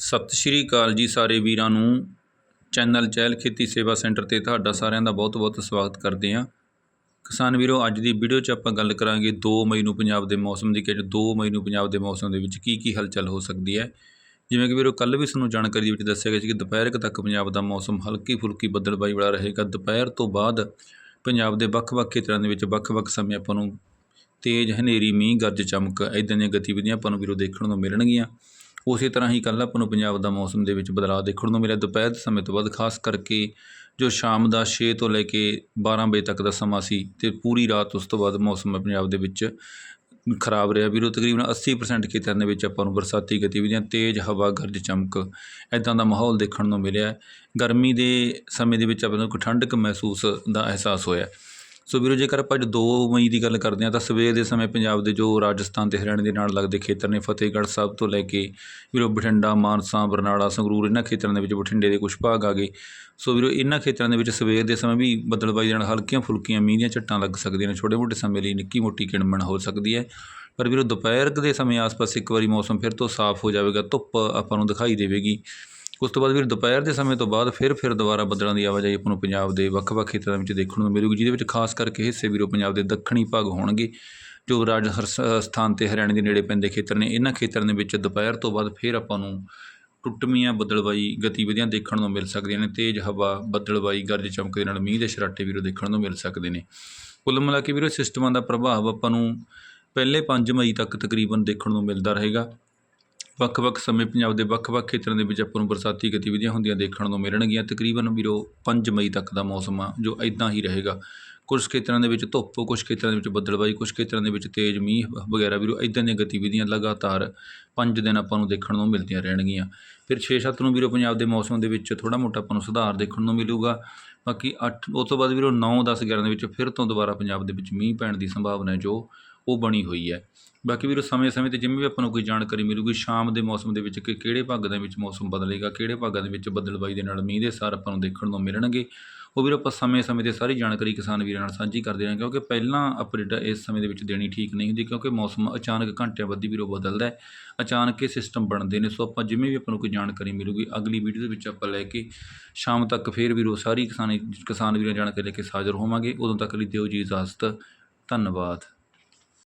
ਸਤਿ ਸ਼੍ਰੀ ਅਕਾਲ ਜੀ ਸਾਰੇ ਵੀਰਾਂ ਨੂੰ। ਚੈਨਲ ਚਹਿਲ ਖੇਤੀ ਸੇਵਾ ਸੈਂਟਰ ਤੇ ਤੁਹਾਡਾ ਸਾਰਿਆਂ ਦਾ ਬਹੁਤ-ਬਹੁਤ ਸਵਾਗਤ ਕਰਦੇ ਹਾਂ। ਕਿਸਾਨ ਵੀਰੋ, ਅੱਜ ਦੀ ਵੀਡੀਓ 'ਚ ਆਪਾਂ ਗੱਲ ਕਰਾਂਗੇ 2 ਮਈ ਨੂੰ ਪੰਜਾਬ ਦੇ ਮੌਸਮ ਦੀ ਕਿ 2 ਮਈ ਨੂੰ ਪੰਜਾਬ ਦੇ ਮੌਸਮ ਦੇ ਵਿੱਚ ਕੀ ਕੀ ਹਲਚਲ ਹੋ ਸਕਦੀ ਹੈ। ਜਿਵੇਂ ਕਿ ਵੀਰੋ ਕੱਲ ਵੀ ਸਾਨੂੰ ਜਾਣਕਾਰੀ ਦੇ ਵਿੱਚ ਦੱਸਿਆ ਗਿਆ ਸੀ ਕਿ ਦੁਪਹਿਰ ਤੱਕ ਪੰਜਾਬ ਦਾ ਮੌਸਮ ਹਲਕੀ ਫੁਲਕੀ ਬੱਦਲਬਾਈ ਵਾਲਾ ਰਹੇਗਾ। ਦੁਪਹਿਰ ਤੋਂ ਬਾਅਦ ਪੰਜਾਬ ਦੇ ਵੱਖ-ਵੱਖ ਖੇਤਰਾਂ ਦੇ ਵਿੱਚ ਵੱਖ-ਵੱਖ ਸਮੇਂ ਆਪਾਂ ਨੂੰ ਤੇਜ਼ ਹਨੇਰੀ, ਮੀਂਹ, ਗਰਜ ਚਮਕ ਇੱਦਾਂ ਦੀਆਂ ਗਤੀਵਿਧੀਆਂ ਆਪਾਂ ਨੂੰ ਵੀਰੋ ਦੇਖਣ ਨੂੰ ਮਿਲਣਗੀਆਂ। ਉਸੇ ਤਰ੍ਹਾਂ ਹੀ ਕੱਲ੍ਹ ਆਪਾਂ ਨੂੰ ਪੰਜਾਬ ਦਾ ਮੌਸਮ ਦੇ ਵਿੱਚ ਬਦਲਾਅ ਦੇਖਣ ਨੂੰ ਮਿਲਿਆ। ਦੁਪਹਿਰ ਦੇ ਸਮੇਂ ਤੋਂ ਬਾਅਦ ਖਾਸ ਕਰਕੇ ਜੋ ਸ਼ਾਮ ਦਾ 6 ਤੋਂ ਲੈ ਕੇ 12 ਵਜੇ ਤੱਕ ਦਾ ਸਮਾਂ ਸੀ ਤੇ ਪੂਰੀ ਰਾਤ ਉਸ ਤੋਂ ਬਾਅਦ ਮੌਸਮ ਪੰਜਾਬ ਦੇ ਵਿੱਚ ਖਰਾਬ ਰਿਹਾ। ਵੀਰੋ, ਤਕਰੀਬਨ 80% ਖੇਤਰਾਂ ਦੇ ਵਿੱਚ ਆਪਾਂ ਨੂੰ ਬਰਸਾਤੀ ਗਤੀਵਿਧੀਆਂ, ਤੇਜ਼ ਹਵਾ, ਗਰਜ ਚਮਕ ਇੱਦਾਂ ਦਾ ਮਾਹੌਲ ਦੇਖਣ ਨੂੰ ਮਿਲਿਆ। ਗਰਮੀ ਦੇ ਸਮੇਂ ਦੇ ਵਿੱਚ ਆਪਾਂ ਨੂੰ ਇੱਕ ਠੰਡਕ ਮਹਿਸੂਸ ਦਾ ਅਹਿਸਾਸ ਹੋਇਆ। ਸੋ ਵੀਰੋ, ਜੇਕਰ ਆਪਾਂ ਅੱਜ ਦੋ ਮਈ ਦੀ ਗੱਲ ਕਰਦੇ ਹਾਂ, ਤਾਂ ਸਵੇਰ ਦੇ ਸਮੇਂ ਪੰਜਾਬ ਦੇ ਜੋ ਰਾਜਸਥਾਨ ਤੇ ਹਰਿਆਣਾ ਦੇ ਨਾਲ ਲੱਗਦੇ ਖੇਤਰ ਨੇ, ਫਤਿਹਗੜ੍ਹ ਸਾਹਿਬ ਤੋਂ ਲੈ ਕੇ ਵੀਰੋ, ਬਠਿੰਡਾ, ਮਾਨਸਾ, ਬਰਨਾਲਾ ਸੰਗਰੂਰ, ਇਹਨਾਂ ਖੇਤਰਾਂ ਦੇ ਵਿੱਚ ਬਠਿੰਡੇ ਦੇ ਕੁਝ ਭਾਗ ਆ ਗਏ। ਸੋ ਵੀਰੋ, ਇਹਨਾਂ ਖੇਤਰਾਂ ਦੇ ਵਿੱਚ ਸਵੇਰ ਦੇ ਸਮੇਂ ਵੀ ਬੱਦਲਬਾਈ ਦੇ ਨਾਲ ਹਲਕੀਆਂ ਫੁਲਕੀਆਂ ਮੀਂਹ ਦੀਆਂ ਝੱਟਾਂ ਲੱਗ ਸਕਦੀਆਂ ਨੇ ਛੋਟੇ ਮੋਟੇ ਸਮੇਂ ਲਈ ਨਿੱਕੀ ਮੋਟੀ ਕਿਣਮਣ ਹੋ ਸਕਦੀ ਹੈ। ਪਰ ਵੀਰੋ, ਦੁਪਹਿਰ ਦੇ ਸਮੇਂ ਆਸ-ਪਾਸ ਇੱਕ ਵਾਰੀ ਮੌਸਮ ਫਿਰ ਤੋਂ ਸਾਫ਼ ਹੋ ਜਾਵੇਗਾ, ਧੁੱਪ ਆਪਾਂ ਨੂੰ ਦਿਖਾਈ ਦੇਵੇਗੀ। ਉਸ ਤੋਂ ਬਾਅਦ ਵੀਰ ਦੁਪਹਿਰ ਦੇ ਸਮੇਂ ਤੋਂ ਬਾਅਦ ਫਿਰ ਫਿਰ ਦੁਬਾਰਾ ਬੱਦਲਾਂ ਦੀ ਆਵਾਜਾਈ ਆਪਾਂ ਨੂੰ ਪੰਜਾਬ ਦੇ ਵੱਖ-ਵੱਖ ਖੇਤਰਾਂ ਵਿੱਚ ਦੇਖਣ ਨੂੰ ਮਿਲੂਗੀ, ਜਿਹਦੇ ਵਿੱਚ ਖਾਸ ਕਰਕੇ ਹਿੱਸੇ ਵੀਰੋ ਪੰਜਾਬ ਦੇ ਦੱਖਣੀ ਭਾਗ ਹੋਣਗੇ, ਜੋ ਰਾਜਸਥਾਨ ਤੇ ਹਰਿਆਣੇ ਦੇ ਨੇੜੇ ਪੈਂਦੇ ਖੇਤਰ ਨੇ। ਇਹਨਾਂ ਖੇਤਰਾਂ ਦੇ ਵਿੱਚ ਦੁਪਹਿਰ ਤੋਂ ਬਾਅਦ ਫਿਰ ਆਪਾਂ ਨੂੰ ਟੁੱਟਵੀਆਂ ਬੱਦਲਬਾਈ ਗਤੀਵਿਧੀਆਂ ਦੇਖਣ ਨੂੰ ਮਿਲ ਸਕਦੀਆਂ ਨੇ, ਤੇਜ਼ ਹਵਾ ਬੱਦਲਬਾਈ ਗਰਜ ਚਮਕ ਦੇ ਨਾਲ ਮੀਂਹ ਦੇ ਸ਼ਰਾਟੇ ਵੀਰੋ ਦੇਖਣ ਨੂੰ ਮਿਲ ਸਕਦੇ ਨੇ। ਕੁੱਲ ਮਿਲਾ ਕੇ ਵੀਰੋ ਸਿਸਟਮਾਂ ਦਾ ਪ੍ਰਭਾਵ ਆਪਾਂ ਨੂੰ ਪਹਿਲੇ 5 ਮਈ ਤੱਕ ਤਕਰੀਬਨ ਦੇਖਣ ਨੂੰ ਮਿਲਦਾ ਰਹੇਗਾ। ਵੱਖ-ਵੱਖ ਸਮੇਂ ਪੰਜਾਬ ਦੇ ਵੱਖ-ਵੱਖ ਖੇਤਰਾਂ ਦੇ ਵਿੱਚ ਆਪਾਂ ਨੂੰ ਬਰਸਾਤੀ ਗਤੀਵਿਧੀਆਂ ਹੁੰਦੀਆਂ ਦੇਖਣ ਨੂੰ ਮਿਲਣਗੀਆਂ। ਤਕਰੀਬਨ ਵੀਰੋ 5 ਮਈ ਤੱਕ ਦਾ ਮੌਸਮ ਆ, ਜੋ ਇਦਾਂ ਹੀ ਰਹੇਗਾ। ਕੁਝ ਖੇਤਰਾਂ ਦੇ ਵਿੱਚ ਧੁੱਪ ਕੁਝ ਖੇਤਰਾਂ ਦੇ ਵਿੱਚ ਬੱਦਲਬਾਈ ਕੁਝ ਖੇਤਰਾਂ ਦੇ ਵਿੱਚ ਤੇਜ਼ ਮੀਂਹ ਵਗੈਰਾ ਵੀਰੋ ਇਦਾਂ ਦੀਆਂ ਗਤੀਵਿਧੀਆਂ ਲਗਾਤਾਰ 5 ਦਿਨ ਆਪਾਂ ਨੂੰ ਦੇਖਣ ਨੂੰ ਮਿਲਦੀਆਂ ਰਹਿਣਗੀਆਂ। ਫਿਰ 6-7 ਨੂੰ ਵੀਰੋ, ਪੰਜਾਬ ਦੇ ਮੌਸਮ ਦੇ ਵਿੱਚ ਥੋੜਾ ਮੋਟਾ ਆਪਾਂ ਨੂੰ ਸੁਧਾਰ ਦੇਖਣ ਨੂੰ ਮਿਲੂਗਾ। ਬਾਕੀ 8 ਉਸ ਤੋਂ ਬਾਅਦ ਵੀਰੋ 9 10 11 ਦੇ ਵਿੱਚ ਫਿਰ ਤੋਂ ਦੁਬਾਰਾ ਪੰਜਾਬ ਦੇ ਵਿੱਚ ਮੀਂਹ ਪੈਣ ਦੀ ਸੰਭਾਵਨਾ ਹੈ, ਜੋ ਉਹ ਬਣੀ ਹੋਈ ਹੈ। ਬਾਕੀ ਵੀਰੋ, ਸਮੇਂ-ਸਮੇਂ ਤੇ ਜਿਵੇਂ ਵੀ ਆਪਾਂ ਨੂੰ ਕੋਈ ਜਾਣਕਾਰੀ ਮਿਲੂਗੀ, ਸ਼ਾਮ ਦੇ ਮੌਸਮ ਦੇ ਵਿੱਚ ਕਿ ਕਿਹੜੇ ਭਾਗਾਂ ਦੇ ਵਿੱਚ ਮੌਸਮ ਬਦਲੇਗਾ, ਕਿਹੜੇ ਭਾਗਾਂ ਦੇ ਵਿੱਚ ਬੱਦਲਬਾਈ ਦੇ ਨਾਲ ਮੀਂਹ ਦੇ ਸਾਰ ਆਪਾਂ ਨੂੰ ਦੇਖਣ ਨੂੰ ਮਿਲਣਗੇ। ਉਹ ਵੀਰੋ, ਆਪਾਂ ਸਮੇਂ-ਸਮੇਂ ਤੇ ਸਾਰੀ ਜਾਣਕਾਰੀ ਕਿਸਾਨ ਵੀਰਾਂ ਨਾਲ ਸਾਂਝੀ ਕਰਦੇ ਹਾਂ ਕਿਉਂਕਿ ਪਹਿਲਾਂ ਅਪਡੇਟ ਇਸ ਸਮੇਂ ਦੇ ਵਿੱਚ ਦੇਣੀ ਠੀਕ ਨਹੀਂ ਹੁੰਦੀ, ਕਿਉਂਕਿ ਮੌਸਮ ਅਚਾਨਕ ਘੰਟਿਆਂ ਬੱਧੀ ਵੀਰੋ ਬਦਲਦਾ ਹੈ। ਅਚਾਨਕ ਇਹ ਸਿਸਟਮ ਬਣਦੇ ਨੇ, ਸੋ ਆਪਾਂ ਜਿਵੇਂ ਵੀ ਆਪਾਂ ਨੂੰ ਕੋਈ ਜਾਣਕਾਰੀ ਮਿਲੂਗੀ, ਅਗਲੀ ਵੀਡੀਓ ਦੇ ਵਿੱਚ ਆਪਾਂ ਲੈ ਕੇ ਸ਼ਾਮ ਤੱਕ ਫੇਰ ਵੀਰੋ ਸਾਰੀ ਕਿਸਾਨੀ ਕਿਸਾਨ ਵੀਰਾਂ ਜਾਣਕਾਰੀ ਲੈ ਕੇ ਹਾਜ਼ਰ ਹੋਵਾਂਗੇ। ਉਦੋਂ ਤੱਕ ਲਈ ਦਿਓ ਜੀ ਇਜਾਜ਼ਤ। ਧੰਨਵਾਦ।